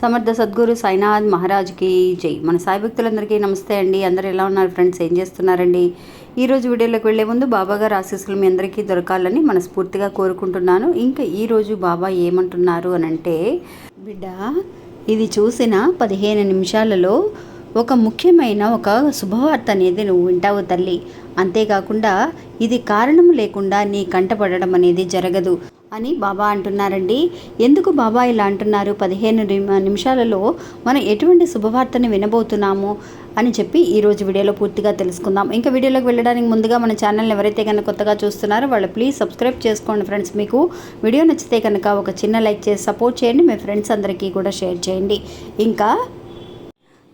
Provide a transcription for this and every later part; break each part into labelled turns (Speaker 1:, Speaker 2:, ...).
Speaker 1: సమర్థ సద్గురు సాయినాథ్ మహారాజ్కి జై. మన సాయి భక్తులందరికీ నమస్తే అండి. అందరు ఎలా ఉన్నారు ఫ్రెండ్స్? ఏం చేస్తున్నారండి? ఈరోజు వీడియోలోకి వెళ్ళే ముందు బాబా గారు ఆశీస్సులు మీ అందరికీ దొరకాలని మనస్ఫూర్తిగా కోరుకుంటున్నాను. ఇంకా ఈరోజు బాబా ఏమంటున్నారు అని అంటే బిడ్డ ఇది చూసిన పదిహేను నిమిషాలలో ఒక ముఖ్యమైన ఒక శుభవార్త అనేది నువ్వు వింటావు తల్లి. అంతేకాకుండా ఇది కారణం లేకుండా నీ కంటపడడం అనేది జరగదు. అని బాబా అంటున్నారండి. ఎందుకు బాబా ఇలా అంటున్నారు? పదిహేను నిమిషాలలో మనం ఎటువంటి శుభవార్తని వినబోతున్నాము అని చెప్పి ఈరోజు వీడియోలో పూర్తిగా తెలుసుకుందాం. ఇంకా వీడియోలోకి వెళ్ళడానికి ముందుగా మన ఛానల్ని ఎవరైతే కనుక కొత్తగా చూస్తున్నారో వాళ్ళు ప్లీజ్ సబ్స్క్రైబ్ చేసుకోండి ఫ్రెండ్స్. మీకు వీడియో నచ్చితే కనుక ఒక చిన్న లైక్ చేసి సపోర్ట్ చేయండి. మీ ఫ్రెండ్స్ అందరికీ కూడా షేర్ చేయండి. ఇంకా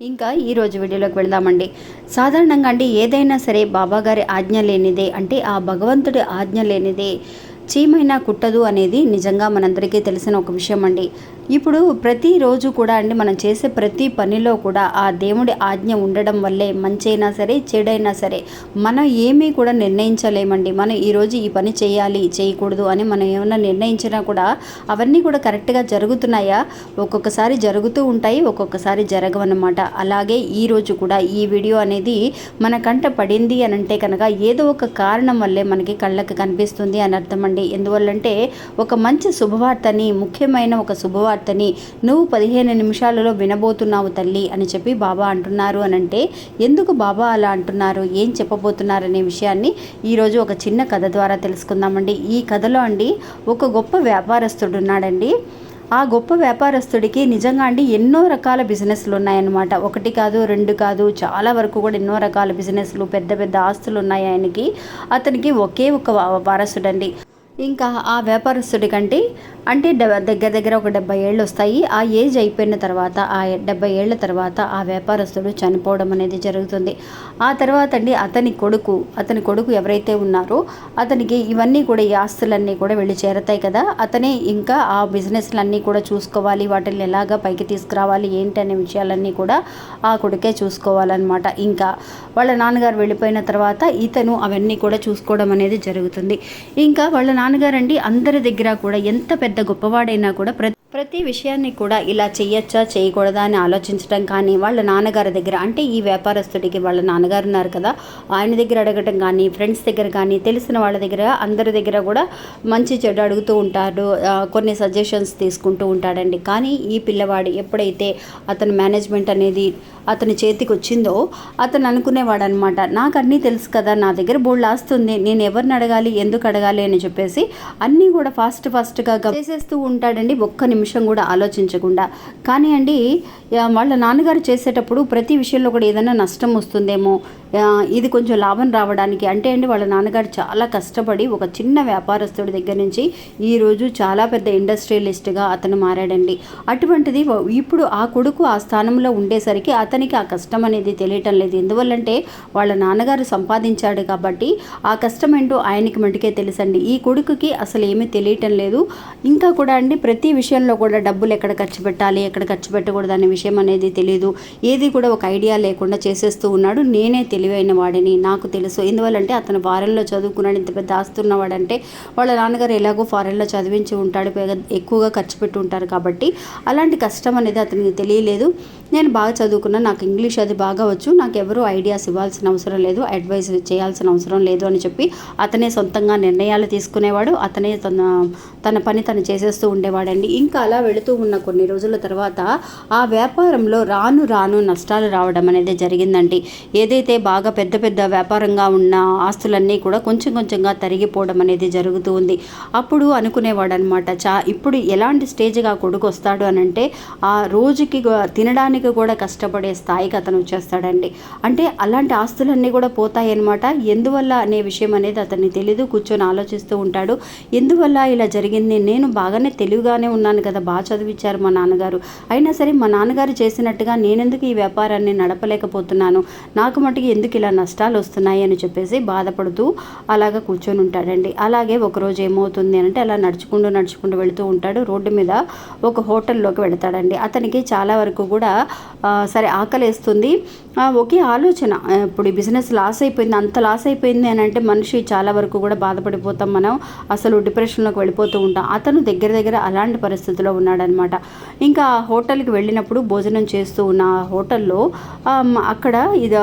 Speaker 1: ఇంకా ఈరోజు వీడియోలోకి వెళ్దామండి. సాధారణంగా అండి ఏదైనా సరే బాబాగారి ఆజ్ఞ లేనిదే అంటే ఆ భగవంతుడి ఆజ్ఞ లేనిదే చీమైనా కుట్టదు అనేది నిజంగా మనందరికీ తెలిసిన ఒక విషయం అండి ఇప్పుడు ప్రతిరోజు కూడా అండి మనం చేసే ప్రతి పనిలో కూడా ఆ దేవుడి ఆజ్ఞ ఉండడం వల్లే మంచైనా సరే చెడైనా సరే మనం ఏమీ కూడా నిర్ణయించలేమండి. మనం ఈరోజు ఈ పని చేయాలి చేయకూడదు అని మనం ఏమైనా నిర్ణయించినా కూడా అవన్నీ కూడా కరెక్ట్గా జరుగుతున్నాయా? ఒక్కొక్కసారి జరుగుతూ ఉంటాయి ఒక్కొక్కసారి జరగవన్నమాట అలాగే ఈరోజు కూడా ఈ వీడియో అనేది మన కంట పడింది అని అంటే కనుక ఏదో ఒక కారణం వల్లే మనకి కళ్ళకి కనిపిస్తుంది అని అర్థమండి. ఎందువల్లంటే ఒక మంచి శుభవార్తని ముఖ్యమైన ఒక శుభవార్త శుభవార్తని నువ్వు పదిహేను నిమిషాలలో వినబోతున్నావు తల్లి అని చెప్పి బాబా అంటున్నారు అని అంటే ఎందుకు బాబా అలా అంటున్నారు? ఏం చెప్పబోతున్నారు అనే విషయాన్ని ఈరోజు ఒక చిన్న కథ ద్వారా తెలుసుకుందామండి. ఈ కథలో అండి ఒక గొప్ప వ్యాపారస్తుడు ఉన్నాడండి ఆ గొప్ప వ్యాపారస్తుడికి నిజంగా అండి ఎన్నో రకాల బిజినెస్లు ఉన్నాయన్నమాట. ఒకటి కాదు రెండు కాదు చాలా వరకు కూడా ఎన్నో రకాల బిజినెస్లు పెద్ద పెద్ద ఆస్తులు ఉన్నాయి ఆయనకి. అతనికి ఒకే ఒక వ్యాపారస్తుడండి వారసుడండి. ఇంకా ఆ వ్యాపారస్తుడి కంటే అంటే దగ్గర దగ్గర ఒక డెబ్బై ఏళ్ళు వస్తాయి. ఆ ఏజ్ అయిపోయిన తర్వాత ఆ డెబ్బై ఏళ్ళ తర్వాత ఆ వ్యాపారస్తుడు చనిపోవడం అనేది జరుగుతుంది. ఆ తర్వాత అండి అతని కొడుకు అతని కొడుకు ఎవరైతే ఉన్నారో అతనికి ఇవన్నీ కూడా ఈ ఆస్తులన్నీ కూడా వెళ్ళి చేరతాయి కదా. అతనే ఇంకా ఆ బిజినెస్లన్నీ కూడా చూసుకోవాలి. వాటిని ఎలాగా పైకి తీసుకురావాలి ఏంటి అనే విషయాలన్నీ కూడా ఆ కొడుకే చూసుకోవాలన్నమాట. ఇంకా వాళ్ళ నాన్నగారు వెళ్ళిపోయిన తర్వాత ఇతను అవన్నీ కూడా చూసుకోవడం అనేది జరుగుతుంది. ఇంకా వాళ్ళ నాన్నగారండి అందరి దగ్గర కూడా ఎంత పెద్ద గొప్పవాడైనా కూడా ప్రతి విషయాన్ని కూడా ఇలా చేయొచ్చా చేయకూడదా అని ఆలోచించడం కానీ వాళ్ళ నాన్నగారి దగ్గర అంటే ఈ వ్యాపారస్తుడికి వాళ్ళ నాన్నగారు ఉన్నారు కదా ఆయన దగ్గర అడగటం కానీ ఫ్రెండ్స్ దగ్గర కానీ తెలిసిన వాళ్ళ దగ్గర అందరి దగ్గర కూడా మంచి చెడు అడుగుతూ ఉంటాడు కొన్ని సజెషన్స్ తీసుకుంటూ ఉంటాడండి. కానీ ఈ పిల్లవాడు ఎప్పుడైతే అతను మేనేజ్మెంట్ అనేది అతని చేతికి వచ్చిందో అతను అనుకునేవాడు అనమాట నాకు అన్నీ తెలుసు కదా నా దగ్గర బోల్డ్ ఆస్తుంది నేను ఎవరిని అడగాలి ఎందుకు అడగాలి అని చెప్పేసి అన్నీ కూడా ఫాస్ట్ ఫాస్ట్గా చేసేస్తూ ఉంటాడండి ఒక్క నిమిషం. కూడా ఆలోచించకుండా. కానీ అండి వాళ్ళ నాన్నగారు చేసేటప్పుడు ప్రతి విషయంలో కూడా ఏదైనా నష్టం వస్తుందేమో ఇది కొంచెం లాభం రావడానికి అంటే అండి వాళ్ళ నాన్నగారు చాలా కష్టపడి ఒక చిన్న వ్యాపారస్తుడి దగ్గర నుంచి ఈరోజు చాలా పెద్ద ఇండస్ట్రియలిస్ట్గా అతను మారాడండి. అటువంటిది ఇప్పుడు ఆ కొడుకు ఆ స్థానంలో ఉండేసరికి అతనికి ఆ కష్టం అనేది తెలియటం లేదు. ఎందువల్లంటే వాళ్ళ నాన్నగారు సంపాదించాడు కాబట్టి ఆ కష్టం ఏంటో ఆయనకి మటుకే తెలుసండి. ఈ కొడుకుకి అసలు ఏమీ తెలియటం లేదు. ఇంకా కూడా అండి ప్రతి విషయంలో కూడా డబ్బులు ఎక్కడ ఖర్చు పెట్టాలి ఎక్కడ ఖర్చు పెట్టకూడదు అనే విషయం అనేది తెలియదు ఏది కూడా ఒక ఐడియా లేకుండా చేసేస్తూ ఉన్నాడు. నేనే తెలివైన వాడిని నాకు తెలుసు. ఎందువల్లంటే అతను ఫారెన్లో చదువుకున్నాడు ఇంత పెద్ద ఆస్తి ఉన్నవాడంటే వాళ్ళ నాన్నగారు ఎలాగో ఫారెన్లో చదివించి ఉంటాడు ఎక్కువగా ఖర్చు పెట్టి ఉంటారు కాబట్టి అలాంటి కష్టం అనేది అతనికి తెలియలేదు. నేను బాగా చదువుకున్నా నాకు ఇంగ్లీష్ అది బాగా వచ్చు నాకు ఎవరు ఐడియాస్ ఇవ్వాల్సిన అవసరం లేదు అడ్వైస్ చేయాల్సిన అవసరం లేదు అని చెప్పి అతనే సొంతంగా నిర్ణయాలు తీసుకునేవాడు అతనే తన తన పని తను చేసేస్తూ ఉండేవాడండి. ఇంకా అలా వెళుతూ ఉన్న కొన్ని రోజుల తర్వాత ఆ వ్యాపారంలో రాను రాను నష్టాలు రావడం అనేది జరిగిందండి. ఏదైతే బాగా పెద్ద పెద్ద వ్యాపారంగా ఉన్న ఆస్తులన్నీ కూడా కొంచెం కొంచెంగా తరిగిపోవడం అనేది జరుగుతూ ఉంది. అప్పుడు అనుకునేవాడు అనమాట చా ఇప్పుడు ఎలాంటి స్టేజ్గా కొడుకు వస్తాడు అని అంటే ఆ రోజుకి తినడానికి తినడానికి కూడా కష్టపడే స్థాయికి అతను వచ్చేస్తాడండి. అంటే అలాంటి ఆస్తులన్నీ కూడా పోతాయన్నమాట. ఎందువల్ల అనే విషయం అనేది అతన్ని తెలీదు. కూర్చొని ఆలోచిస్తూ ఉంటాడు. ఎందువల్ల ఇలా జరిగింది? నేను బాగానే తెలివిగానే ఉన్నాను కదా బాగా చదివించారు మా నాన్నగారు. అయినా సరే మా నాన్నగారు చేసినట్టుగా నేనెందుకు ఈ వ్యాపారాన్ని నడపలేకపోతున్నాను? నాకు మటుకు ఎందుకు ఇలా నష్టాలు వస్తున్నాయి అని చెప్పేసి బాధపడుతూ అలాగా కూర్చొని ఉంటాడండి. అలాగే ఒకరోజు ఏమవుతుంది అంటే అలా నడుచుకుంటూ నడుచుకుంటూ వెళుతూ ఉంటాడు. రోడ్డు మీద ఒక హోటల్లోకి వెళతాడండి. అతనికి చాలా వరకు కూడా సరే ఆకలేస్తుంది. ఒకే ఆలోచన. ఇప్పుడు ఈ బిజినెస్ లాస్ అయిపోయింది అంత లాస్ అయిపోయింది అని అంటే మనిషి చాలా వరకు కూడా బాధపడిపోతాం మనం. అసలు డిప్రెషన్లోకి వెళ్ళిపోతూ ఉంటాం. అతను దగ్గర దగ్గర అలాంటి పరిస్థితిలో ఉన్నాడనమాట. ఇంకా హోటల్కి వెళ్ళినప్పుడు భోజనం చేస్తూ ఉన్న హోటల్లో అక్కడ ఇది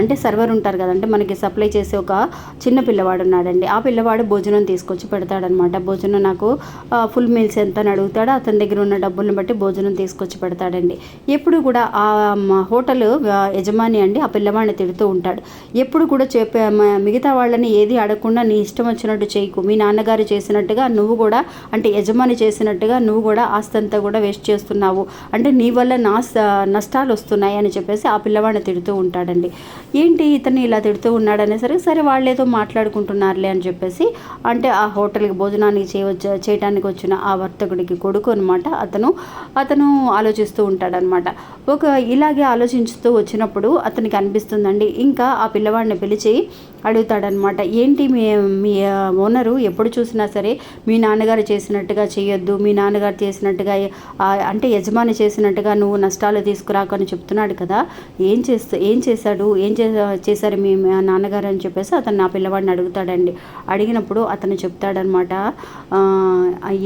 Speaker 1: అంటే సర్వర్ ఉంటారు కదంటే మనకి సప్లై చేసే ఒక చిన్న పిల్లవాడు ఉన్నాడండి. ఆ పిల్లవాడు భోజనం తీసుకొచ్చి పెడతాడనమాట. భోజనం నాకు ఫుల్ మీల్స్ ఎంత అని అడుగుతాడో అతని దగ్గర ఉన్న డబ్బులను బట్టి భోజనం తీసుకొచ్చి పెడతాడండి. ఎప్పుడు కూడా ఆ హోటల్ యజమాని అండి ఆ పిల్లవాడిని తిడుతూ ఉంటాడు. ఎప్పుడు కూడా చెప్పే మిగతా వాళ్ళని ఏది అడగకుండా నీ ఇష్టం వచ్చినట్టు చేయకు. మీ నాన్నగారు చేసినట్టుగా నువ్వు కూడా అంటే యజమాని చేసినట్టుగా నువ్వు కూడా ఆస్తంతా కూడా వేస్ట్ చేస్తున్నావు. అంటే నీ వల్ల నా నష్టాలు వస్తున్నాయి అని చెప్పేసి ఆ పిల్లవాడిని తిడుతూ ఉంటాడండి. ఏంటి ఇతను ఇలా తిడుతూ ఉన్నాడనే సరే సరే వాళ్ళు ఏదో మాట్లాడుకుంటున్నారులే అని చెప్పేసి అంటే ఆ హోటల్కి భోజనానికి చేయవచ్చు చేయడానికి వచ్చిన ఆ వర్తకుడికి కొడుకు అనమాట అతను అతను ఆలోచిస్తూ ఉంటాడనమాట ఒక ఇలాగే ఆలోచించుతూ వచ్చినప్పుడు అతనికి అనిపిస్తుందండి. ఇంకా ఆ పిల్లవాడిని పిలిచి అడుగుతాడనమాట ఏంటి మీ మీ ఓనరు ఎప్పుడు చూసినా సరే మీ నాన్నగారు చేసినట్టుగా చేయొద్దు మీ నాన్నగారు చేసినట్టుగా అంటే యజమాని చేసినట్టుగా నువ్వు నష్టాలు తీసుకురాకు అని చెప్తున్నాడు కదా. ఏం చేస్తా ఏం చేశాడు ఏం చే చేశారు మీ నాన్నగారు అని చెప్పేసి అతను నా పిల్లవాడిని అడుగుతాడండి. అడిగినప్పుడు అతను చెప్తాడనమాట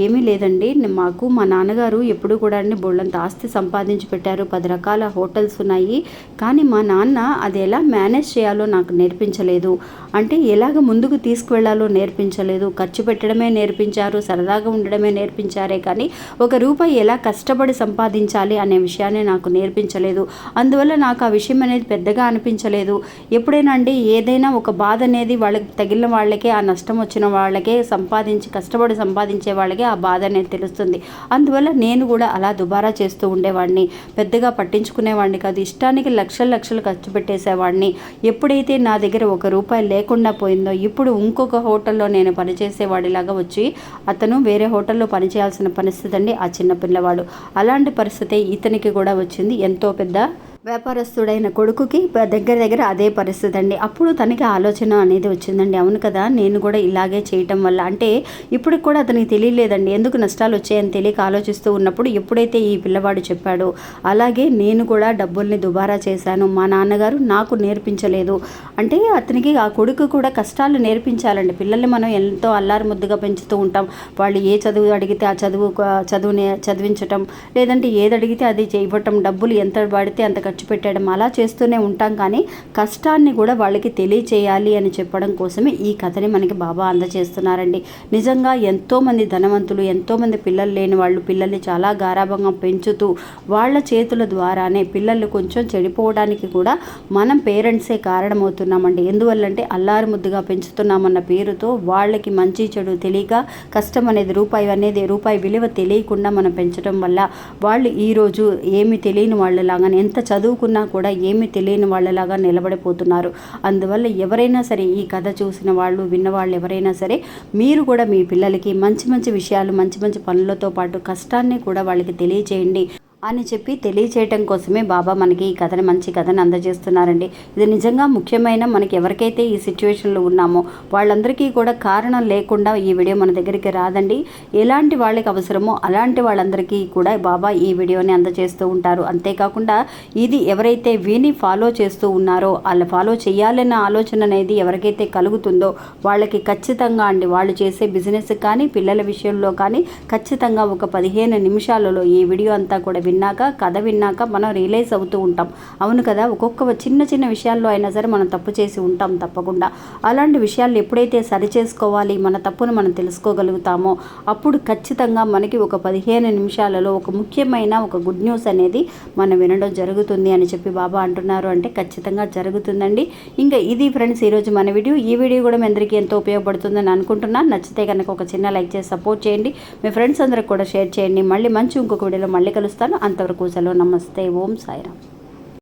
Speaker 1: ఏమీ లేదండి. మాకు మా నాన్నగారు ఎప్పుడు కూడా అండి బోళ్ళంత ఆస్తి సంపాదించి పెట్టారు. పది రకాల హోటల్స్ ఉన్నాయి. కానీ మా నాన్న అది ఎలా మేనేజ్ చేయాలో నాకు నేర్పించలేదు. అంటే ఎలాగ ముందుకు తీసుకువెళ్ళాలో నేర్పించలేదు. ఖర్చు పెట్టడమే నేర్పించారు. సరదాగా ఉండడమే నేర్పించారే. కానీ ఒక రూపాయి ఎలా కష్టపడి సంపాదించాలి అనే విషయాన్ని నాకు నేర్పించలేదు. అందువల్ల నాకు ఆ విషయం అనేది పెద్దగా అనిపించలేదు. ఎప్పుడైనా అండి ఏదైనా ఒక బాధ అనేది వాళ్ళకి తగిలిన వాళ్ళకే ఆ నష్టం వచ్చిన వాళ్ళకే సంపాదించి కష్టపడి సంపాదించే వాళ్ళకే ఆ బాధ అనేది తెలుస్తుంది. అందువల్ల నేను కూడా అలా దుబారా చేస్తూ ఉండేవాడిని. పెద్దగా పట్టించుకునేవాడిని కాదు. ఇష్టానికి లక్షలు లక్షలు ఖర్చు పెట్టేసేవాడిని. ఎప్పుడైతే నా దగ్గర ఒక రూపాయి లేకుండా పోయిందో ఇప్పుడు ఇంకొక హోటల్లో నేను పనిచేసేవాడిలాగా వచ్చి అతను వేరే హోటల్లో పనిచేయాల్సిన పరిస్థితి అండి ఆ చిన్న పిల్లవాడు. అలాంటి పరిస్థితి ఇతనికి కూడా వచ్చింది. ఎంతో పెద్ద వ్యాపారస్తుడైన కొడుకుకి దగ్గర దగ్గర అదే పరిస్థితి అండి. అప్పుడు తనకి ఆలోచన అనేది వచ్చిందండి. అవును కదా నేను కూడా ఇలాగే చేయటం వల్ల. అంటే ఇప్పటికి కూడా అతనికి తెలియలేదండి. ఎందుకు నష్టాలు వచ్చాయని తెలియక ఆలోచిస్తూ ఉన్నప్పుడు ఎప్పుడైతే ఈ పిల్లవాడు చెప్పాడో అలాగే నేను కూడా డబ్బుల్ని దుబారా చేశాను. మా నాన్నగారు నాకు నేర్పించలేదు. అంటే అతనికి ఆ కొడుకు కూడా కష్టాలు నేర్పించాలండి. పిల్లల్ని మనం ఎంతో అల్లారు ముద్దుగా పెంచుతూ ఉంటాం. వాళ్ళు ఏ చదువు అడిగితే ఆ చదువు చదువుని చదివించటం లేదంటే ఏది అడిగితే అది చేయటం డబ్బులు ఎంత పడితే అంత ఖర్చు పెట్టడం అలా చేస్తూనే ఉంటాం కానీ కష్టాన్ని కూడా వాళ్ళకి తెలియచేయాలి అని చెప్పడం కోసమే ఈ కథని మనకి బాబా అందజేస్తున్నారండి నిజంగా ఎంతోమంది ధనవంతులు ఎంతోమంది పిల్లలు లేని వాళ్ళు పిల్లల్ని చాలా గారాభంగా పెంచుతూ వాళ్ళ చేతుల ద్వారానే పిల్లలు కొంచెం చెడిపోవడానికి కూడా మనం పేరెంట్సే కారణమవుతున్నామండి. ఎందువల్లంటే అల్లారు ముద్దుగా పెంచుతున్నామన్న పేరుతో వాళ్ళకి మంచి చెడు తెలియక కష్టం అనేది రూపాయి అనేది రూపాయి విలువ తెలియకుండా మనం పెంచడం వల్ల వాళ్ళు ఈరోజు ఏమి తెలియని వాళ్ళలాగానే ఎంత చదువు చదువుకున్నా కూడా ఏమి తెలియని వాళ్ళలాగా నిలబడిపోతున్నారు. అందువల్ల ఎవరైనా సరే ఈ కథ చూసిన వాళ్ళు విన్న వాళ్ళు ఎవరైనా సరే మీరు కూడా మీ పిల్లలకి మంచి మంచి విషయాలు మంచి మంచి పనులతో పాటు కష్టాన్ని కూడా వాళ్ళకి తెలియచేయండి. అని చెప్పి తెలియచేయటం కోసమే బాబా మనకి ఈ కథని మంచి కథని అందజేస్తున్నారండి. ఇది నిజంగా ముఖ్యమైన మనకి ఎవరికైతే ఈ సిచ్యువేషన్లో ఉన్నామో వాళ్ళందరికీ కూడా కారణం లేకుండా ఈ వీడియో మన దగ్గరికి రాదండి. ఎలాంటి వాళ్ళకి అవసరమో అలాంటి వాళ్ళందరికీ కూడా బాబా ఈ వీడియోని అందజేస్తూ ఉంటారు. అంతేకాకుండా ఇది ఎవరైతే విని ఫాలో చేస్తూ ఉన్నారో వాళ్ళు ఫాలో చేయాలన్న ఆలోచన అనేది ఎవరికైతే కలుగుతుందో వాళ్ళకి ఖచ్చితంగా అండి వాళ్ళు చేసే బిజినెస్ కానీ పిల్లల విషయంలో కానీ ఖచ్చితంగా ఒక పదిహేను నిమిషాలలో ఈ వీడియో అంతా కూడా విన్నాక కథ విన్నాక మనం రియలైజ్ అవుతూ ఉంటాం. అవును కదా? ఒక్కొక్క చిన్న చిన్న విషయాల్లో అయినా సరే మనం తప్పు చేసి ఉంటాం తప్పకుండా. అలాంటి విషయాలు ఎప్పుడైతే సరి చేసుకోవాలి మన తప్పును మనం తెలుసుకోగలుగుతామో అప్పుడు ఖచ్చితంగా మనకి ఒక పదిహేను నిమిషాలలో ఒక ముఖ్యమైన ఒక గుడ్ న్యూస్ అనేది మనం వినడం జరుగుతుంది అని చెప్పి బాబా అంటున్నారు. అంటే ఖచ్చితంగా జరుగుతుందండి. ఇంకా ఇది ఫ్రెండ్స్ ఈరోజు మన వీడియో. ఈ వీడియో కూడా మీ అందరికీ ఎంతో ఉపయోగపడుతుందని అనుకుంటున్నాను నచ్చితే కనుక ఒక చిన్న లైక్ చేసి సపోర్ట్ చేయండి. మీ ఫ్రెండ్స్ అందరికి కూడా షేర్ చేయండి. మళ్ళీ మంచి ఇంకొక వీడియోలో మళ్ళీ కలుస్తాను. అంతవరకు సెలవు. నమస్తే. ఓం సాయిరామ్.